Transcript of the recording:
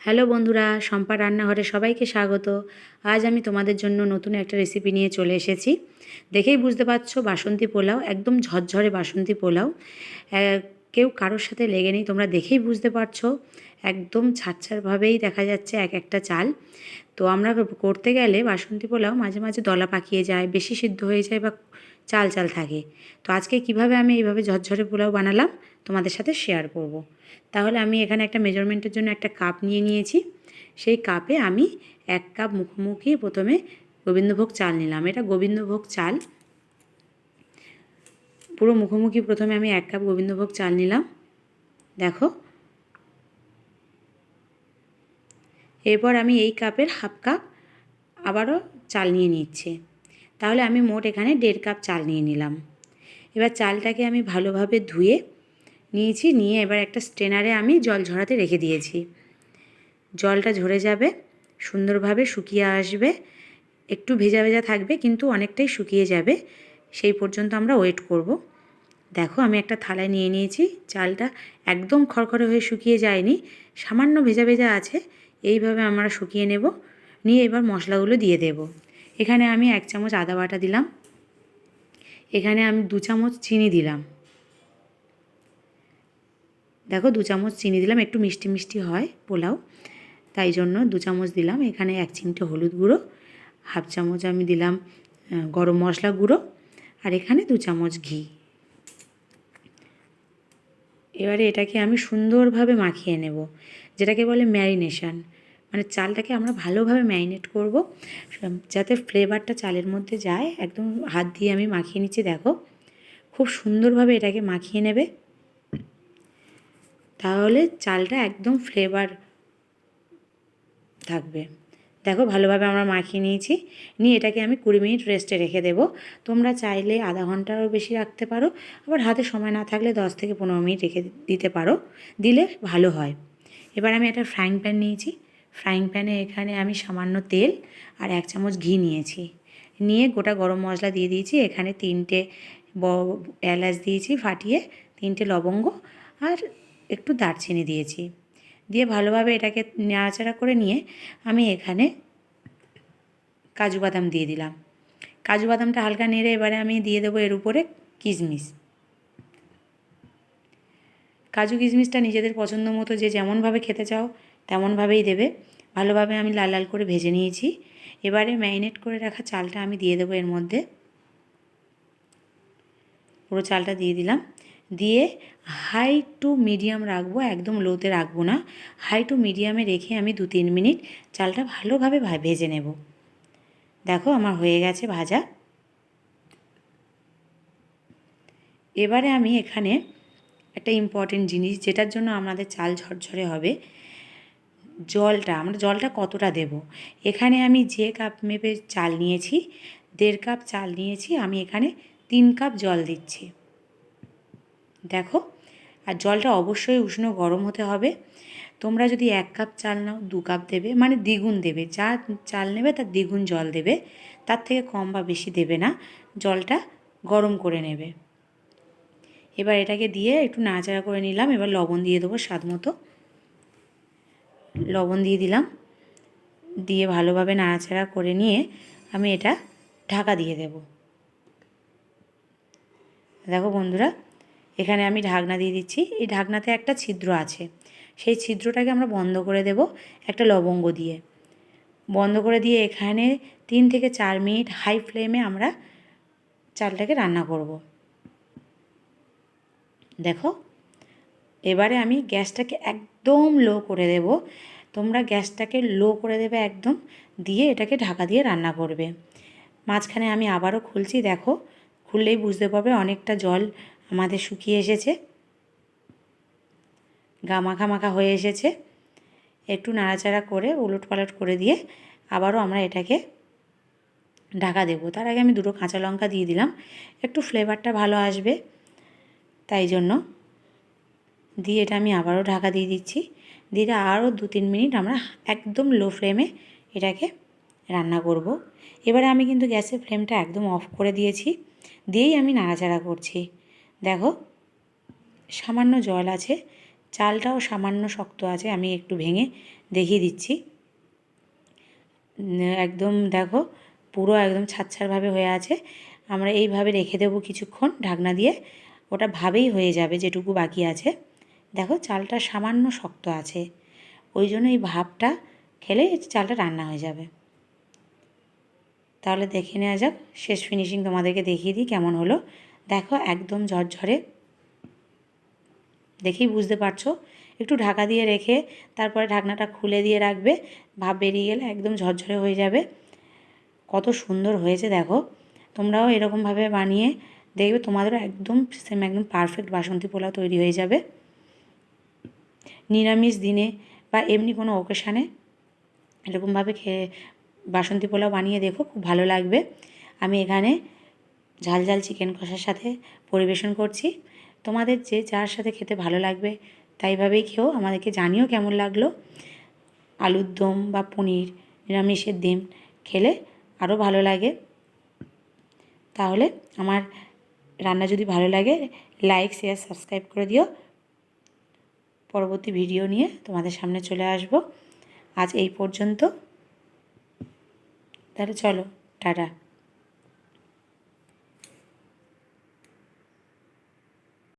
Hello বন্ধুরা, শম্পা রান্নাঘরে সবাইকে স্বাগত। আজ আমি তোমাদের জন্য নতুন একটা রেসিপি নিয়ে চলে এসেছি। দেখেই বুঝতে পারছ, বাসন্তী পোলাও, একদম ঝরঝরে বাসন্তী পোলাও। কেউ কারোর সাথে লেগে নেই, তোমরা দেখেই বুঝতে পারছ। একদম ছাড়ছাড়ভাবেই দেখা যাচ্ছে এক একটা চাল। তো আমরা করতে গেলে বাসন্তী পোলাও মাঝে মাঝে দলা পাকিয়ে যায়, বেশি সিদ্ধ হয়ে যায় বা চাল চাল থাকে। তো আজকে কীভাবে আমি এইভাবে ঝরঝরে পোলাও বানালাম, তোমাদের সাথে শেয়ার করব। তাহলে আমি এখানে একটা মেজারমেন্টের জন্য একটা কাপ নিয়ে নিয়েছি। সেই কাপে আমি এক কাপ মুখোমুখি প্রথমে গোবিন্দভোগ চাল নিলাম। এটা গোবিন্দভোগ চাল। পুরো মুখোমুখি প্রথমে আমি এক কাপ গোবিন্দভোগ চাল নিলাম। দেখো। এরপর আমি এই কাপের হাফ কাপ আবারও চাল নিয়ে নিচ্ছে। তাহলে আমি মোট এখানে দেড় কাপ চাল নিয়ে নিলাম। এবার চালটাকে আমি ভালোভাবে ধুয়ে নিয়েছি, নিয়ে এবার একটা স্ট্রেনারে আমি জল ঝরাতে রেখে দিয়েছি। জলটা ঝরে যাবে, সুন্দরভাবে শুকিয়ে আসবে, একটু ভেজা ভেজা থাকবে কিন্তু অনেকটাই শুকিয়ে যাবে, সেই পর্যন্ত আমরা ওয়েট করব। দেখো আমি একটা থালায় নিয়ে নিয়েছি, চালটা একদম খড়খড়ে হয়ে শুকিয়ে যায়নি, সামান্য ভেজা ভেজা আছে, এইভাবে আমরা শুকিয়ে নেব, নিয়ে এবার মশলাগুলো দিয়ে দেব। এখানে আমি এক চামচ আদা বাটা দিলাম। এখানে আমি দু চামচ চিনি দিলাম। দেখো দু চামচ চিনি দিলাম, একটু মিষ্টি মিষ্টি হয় পোলাও, তাই জন্য দু চামচ দিলাম। এখানে এক চিমটে হলুদ গুঁড়ো, হাফ চামচ আমি দিলাম গরম মশলা গুঁড়ো, আর এখানে দু চামচ ঘি। এবারে এটাকে আমি সুন্দরভাবে মাখিয়ে নেব, যেটাকে বলে ম্যারিনেশন। মানে চালটাকে আমরা ভালোভাবে ম্যারিনেট করব, যাতে ফ্লেভারটা চালের মধ্যে যায়। একদম হাত দিয়ে আমি মাখিয়ে নিচ্ছি, দেখো। খুব সুন্দরভাবে এটাকে মাখিয়ে নেবে। তাহলে চালটা একদম ফ্লেভার থাকবে। দেখো, ভালোভাবে আমরা মাখিয়ে নিয়েছি। নিয়ে এটাকে আমি কুড়ি মিনিট রেস্টে রেখে দেবো। তোমরা চাইলে আধা ঘন্টারও বেশি রাখতে পারো, আবার হাতে সময় না থাকলে দশ থেকে পনেরো মিনিট রেখে দিতে পারো। দিলে ভালো হয়। এবার আমি একটা ফ্রাইং প্যান নিয়েছি। ফ্রাইং প্যানে এখানে আমি সামান্য তেল আর এক চামচ ঘি নিয়েছি। নিয়ে গোটা গরম মশলা দিয়ে দিয়েছি, এখানে তিনটে ব, এলাচ দিয়েছি ফাটিয়ে, তিনটে লবঙ্গ আর একটু দারচিনি দিয়েছি। দিয়ে ভালোভাবে এটাকে নাড়াচাড়া করে নিয়ে আমি এখানে কাজু বাদাম দিয়ে দিলাম। কাজু বাদামটা হালকা নেড়ে এবারে আমি দিয়ে দেবো এর উপরে কিশমিশ। কাজু কিশমিশটা নিজেদের পছন্দ মতো যে যেমনভাবে খেতে চাও তেমনভাবেই দেবে। ভালোভাবে আমি লাল লাল করে ভেজে নিয়েছি। এবারে ম্যারিনেট করে রাখা চালটা আমি দিয়ে দেবো এর মধ্যে। পুরো চালটা দিয়ে দিলাম। দিয়ে হাই টু মিডিয়াম রাখব, একদম লোতে রাখব না। হাই টু মিডিয়ামে রেখে আমি দু তিন মিনিট চালটা ভালোভাবে ভেজে নেব। দেখো আমার হয়ে গেছে ভাজা। এবারে আমি এখানে একটা ইম্পর্টেন্ট জিনিস যেটার জন্য আমাদের চাল ঝরঝরে হবে। জলটা, আমরা জলটা কতটা দেব? এখানে আমি যে কাপ মেপে চাল নিয়েছি, দেড় কাপ চাল নিয়েছি, আমি এখানে তিন কাপ জল দিচ্ছি। দেখো, আর জলটা অবশ্যই উষ্ণ গরম হতে হবে। তোমরা যদি এক কাপ চাল নাও, দু কাপ দেবে মানে দ্বিগুণ দেবে। যা চাল নেবে, তার দ্বিগুণ জল দেবে। তার থেকে কম বা বেশি দেবে না, জলটা গরম করে নেবে। এবার এটাকে দিয়ে একটু নাচাড়া করে নিলাম, এবার লবণ দিয়ে দেবো স্বাদ মতো। লবণ দিয়ে দিলাম। দিয়ে ভালোভাবে নাড়াচাড়া করে নিয়ে আমি এটা ঢাকা দিয়ে দেব। দেখো বন্ধুরা, এখানে আমি ঢাকনা দিয়ে দিচ্ছি। এই ঢাকনাতে একটা ছিদ্র আছে। সেই ছিদ্রটাকে আমরা বন্ধ করে দেব একটা লবঙ্গ দিয়ে। বন্ধ করে দিয়ে এখানে তিন থেকে চার মিনিট হাই ফ্লেমে আমরা চালটাকে রান্না করব। দেখো এবারে আমি গ্যাসটাকে একদম লো করে দেব। তোমরা গ্যাসটাকে লো করে দেবে একদম, দিয়ে এটাকে ঢাকা দিয়ে রান্না করবে। মাঝখানে আমি আবারও খুলছি, দেখো, খুললেই বুঝতে পারবে অনেকটা জল আমাদের শুকিয়ে এসেছে। গা মাখা মাখা হয়ে এসেছে। একটু নাড়াচাড়া করে উলট পালট করে দিয়ে আবারও আমরা এটাকে ঢাকা দেব। তার আগে আমি দুটো কাঁচা লঙ্কা দিয়ে দিলাম। একটু ফ্লেভারটা ভালো আসবে, তাই জন্য। দিয়ে এটা আমি আবারও ঢাকা দিয়ে দিচ্ছি। দিয়ে আরও দু তিন মিনিট আমরা একদম লো ফ্লেমে এটাকে রান্না করব। এবারে আমি কিন্তু গ্যাসের ফ্লেমটা একদম অফ করে দিয়েছি। দিয়েই আমি নাড়াচাড়া করছি। দেখো, সামান্য জল আছে, চালটাও সামান্য শক্ত আছে, আমি একটু ভেঙে দেখিয়ে দিচ্ছি। একদম দেখো, পুরো একদম ছাড়ছাড়ভাবে হয়ে আছে। আমরা এইভাবে রেখে দেবো কিছুক্ষণ ঢাকনা দিয়ে। ওটা ভাবেই হয়ে যাবে যেটুকু বাকি আছে। দেখো চালটা সামান্য শক্ত আছে। ওই জন্য এই ভাবটা খেলে চালটা রান্না হয়ে যাবে। তাহলে দেখে নেওয়া যাক, শেষ ফিনিশিং তোমাদেরকে দেখিয়ে দিই কেমন হলো। দেখো একদম ঝরঝরে। দেখেই বুঝতে পারছ, একটু ঢাকা দিয়ে রেখে তারপরে ঢাকনাটা খুলে দিয়ে রাখবে, ভাব বেরিয়ে গেলে একদম ঝরঝরে হয়ে যাবে। কত সুন্দর হয়েছে দেখো। তোমরাও এরকমভাবে বানিয়ে দেখবে তোমাদেরও একদম সেম একদম পারফেক্ট বাসন্তী পোলাও তৈরি হয়ে যাবে। নিরামিষ দিনে বা এমনি কোনো ওকেশানে এরকমভাবে খেয়ে বাসন্তী পোলাও বানিয়ে দেখো, খুব ভালো লাগবে। আমি এখানে ঝাল ঝাল চিকেন কষার সাথে পরিবেশন করছি। তোমাদের যে যার সাথে খেতে ভালো লাগবে তাইভাবেই খেও, আমাদেরকে জানিও কেমন লাগল। আলুর দম বা পনির, নিরামিষের ডিম খেলে আরও ভালো লাগে। তাহলে আমার রান্না যদি ভালো লাগে লাইক শেয়ার সাবস্ক্রাইব করে দিও। পরবর্তী ভিডিও নিয়ে তোমাদের সামনে চলে আসব। আজ এই পর্যন্ত। তাহলে চলো টাটা।